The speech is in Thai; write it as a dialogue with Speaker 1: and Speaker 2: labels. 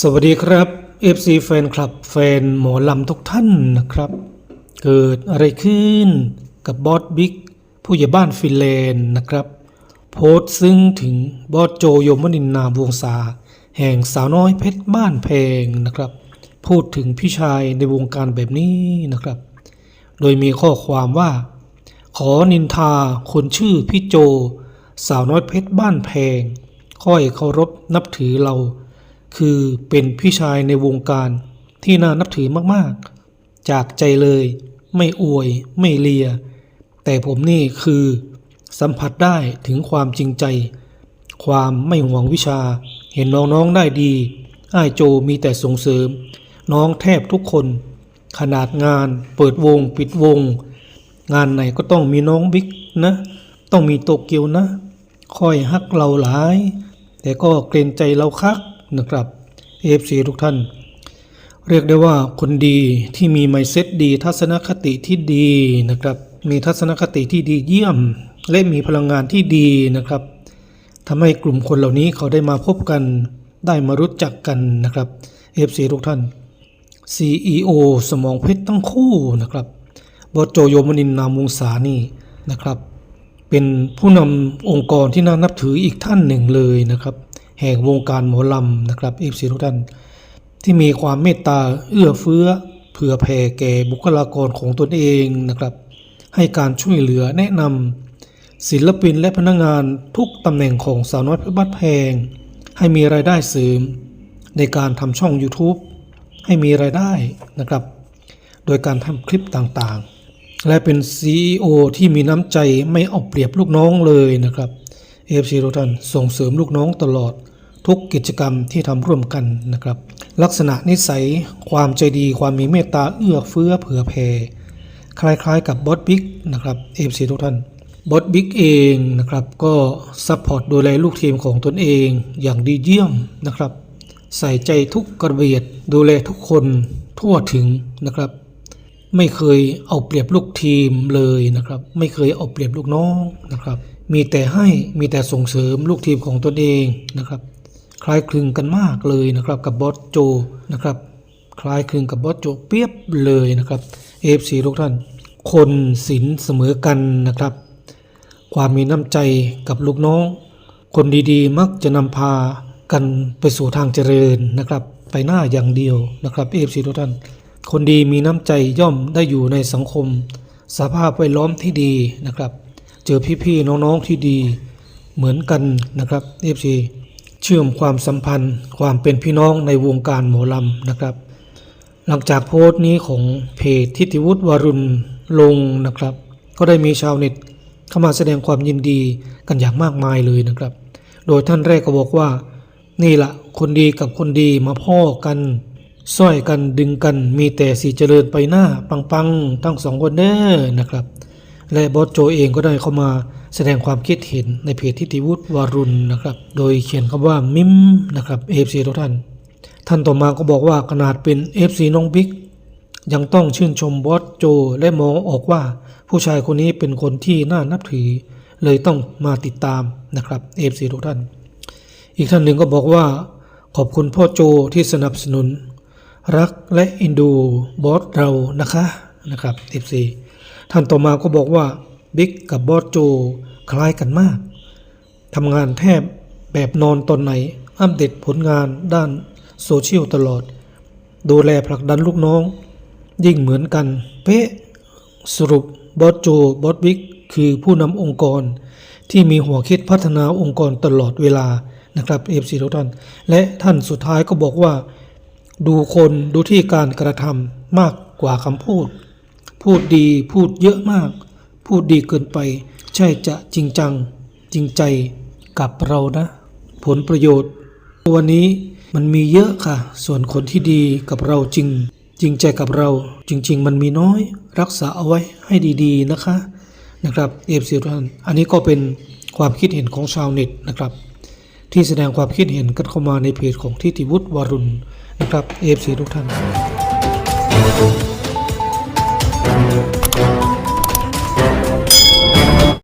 Speaker 1: สวัสดีครับ FC แฟนคลับแฟนหมอลำทุกท่านนะครับ เกิดอะไรขึ้นกับบอสบิ๊กผู้ใหญ่บ้านฟินแลนด์นะครับ โพสต์ซึ่งถึงบอสโจโยมนินนามวงศาแห่งสาวน้อยเพชรบ้านแพงนะครับ พูดถึงพี่ชายในวงการแบบนี้นะครับ โดยมีข้อความว่า ขอนินทาคนชื่อพี่โจ สาวน้อยเพชรบ้านแพงค่อยเคารพนับถือเรา คือเป็นพี่ชายในวงการที่น่านับถือมากๆ จากใจเลยไม่อวยไม่เลีย แต่ผมนี่คือสัมผัสได้ถึงความจริงใจ ความไม่หวงวิชา เห็นน้องๆได้ดีอ้ายโจมีแต่ส่งเสริม น้องแทบทุกคน ขนาดงานเปิดวงปิดวง งานไหนก็ต้องมีน้องบิ๊กนะ ต้องมีโตเกียวนะคอยฮักเราหลาย แต่ก็เกรงใจเราคัก นะครับเอฟซีทุกท่าน เรียกได้ว่าคนดีที่มีไมเซ็ตดี ทัศนคติที่ดีนะครับ มีทัศนคติที่ดีเยี่ยม และมีพลังงานที่ดีนะครับทำให้กลุ่มคนเหล่านี้เขาได้มาพบกัน ได้มารู้จักกันนะครับเอฟซีทุกท่าน CEO สมองเพชรทั้งคู่นะครับบอสโจโยมนินนามวงศานี่นะครับ เป็นผู้นำองค์กรที่น่านับถืออีกท่านหนึ่งเลยนะครับ แห่งวงการหมอลำนะครับเอฟซีทุกท่านที่มีความเมตตาเอื้อเฟื้อเผื่อแผ่แก่บุคลากรของตนเองนะครับ ให้การช่วยเหลือแนะนำศิลปินและพนักงานทุกตำแหน่งของสาวน้อยเพชรบ้านแพง ให้มีรายได้เสริม ในการทำช่อง YouTube ให้มีรายได้นะครับ โดยการทำคลิปต่างๆ และเป็น CEO ที่มีน้ำใจไม่เอาเปรียบลูกน้องเลยนะครับ AFC ทุกท่านส่งเสริมลูกน้องตลอดทุกกิจกรรมที่ทำร่วมกันนะครับ ลักษณะนิสัย ความใจดีความมีเมตตาเอื้อเฟื้อเผื่อแผ่คล้ายๆกับบอสบิ๊กนะครับ AFC ทุกท่านบอสบิ๊กเองนะครับก็ซัพพอร์ตดูแลลูกทีมของตนเองอย่างดีเยี่ยมนะครับ ใส่ใจทุกกระเบียดดูแลทุกคนทั่วถึงนะครับ ไม่เคยเอาเปรียบลูกทีมเลยนะครับ ไม่เคยเอาเปรียบลูกน้องนะครับ มีแต่ให้มีแต่ส่งเสริมลูกทีมของตนเองนะครับ คล้ายคลึงกันมากเลยนะครับกับบอสโจนะครับ คล้ายคลึงกับบอสโจเปียบเลยนะครับเอฟซีทุกท่าน คนศีลเสมอกันนะครับ ความมีน้ำใจกับลูกน้อง คนดีๆ มักจะนำพากันไปสู่ทางเจริญนะครับ ไปหน้าอย่างเดียวนะครับเอฟซีทุกท่าน คนดีมีน้ำใจย่อมได้อยู่ในสังคม สภาพแวดล้อมที่ดีนะครับ เจอพี่ๆน้องๆที่ดี เหมือนกันนะครับเอฟซีเชื่อมความสัมพันธ์ ความเป็นพี่น้องในวงการหมอลำนะครับ หลังจากโพสต์นี้ของเพจทิติวุฒิวรุณลงนะครับ ก็ได้มีชาวเน็ตเข้ามาแสดงความยินดีกันอย่างมากมายเลยนะครับ โดยท่านแรกก็บอกว่า นี่ละคนดีกับคนดีมาพ่อกันซ้อยกันดึงกันมีแต่สีเจริญไปหน้าปังๆ ทั้งสองคนเด้อนะครับ และบอสโจเองก็ได้เข้ามาแสดงความคิดเห็นในเพจทิติวุฒิวารุณนะครับ โดยเขียนคำว่ามิมนะครับเอฟซีทุกท่าน ท่านต่อมาก็บอกว่าขนาดเป็น FC น้องบิ๊กยังต้องชื่นชมบอสโจและมองออกว่า ผู้ชายคนนี้เป็นคนที่น่านับถือ เลยต้องมาติดตามนะครับ FC ทุกท่าน อีกท่านหนึ่งก็บอกว่า ขอบคุณพ่อโจที่สนับสนุน รักและอินดูบอสเรานะคะนะครับ FC ท่านต่อมาก็บอกว่าบิ๊กกับบอสโจคล้ายกันมากทำงานแทบแบบนอนตอนไหน อัปเดตผลงานด้านโซเชียลตลอด ดูแลผลักดันลูกน้อง ยิ่งเหมือนกัน เป๊ะ สรุปบอสโจบอสบิ๊กคือผู้นำองค์กร ที่มีหัวคิดพัฒนาองค์กรตลอดเวลานะครับเอฟซีทุกท่านและท่านสุดท้ายก็บอกว่า ดูคนดูที่การกระทำมากกว่าคำพูด พูดดีพูดเยอะมาก พูดดีเกินไป ใช่จะจริงจัง จริงใจกับเรานะ ผลประโยชน์ ตัวนี้มันมีเยอะค่ะ ส่วนคนที่ดีกับเราจริง จริงใจกับเรา จริง ๆ มันมีน้อย รักษาเอาไว้ให้ดีๆนะคะนะครับเอฟซีทุกท่านอันนี้ก็เป็นความคิดเห็นของชาวเน็ตนะครับ ที่แสดงความคิดเห็นกันเข้ามาในเพจของทิติวุฒิวรุณนะครับเอฟซีทุกท่าน Thank you.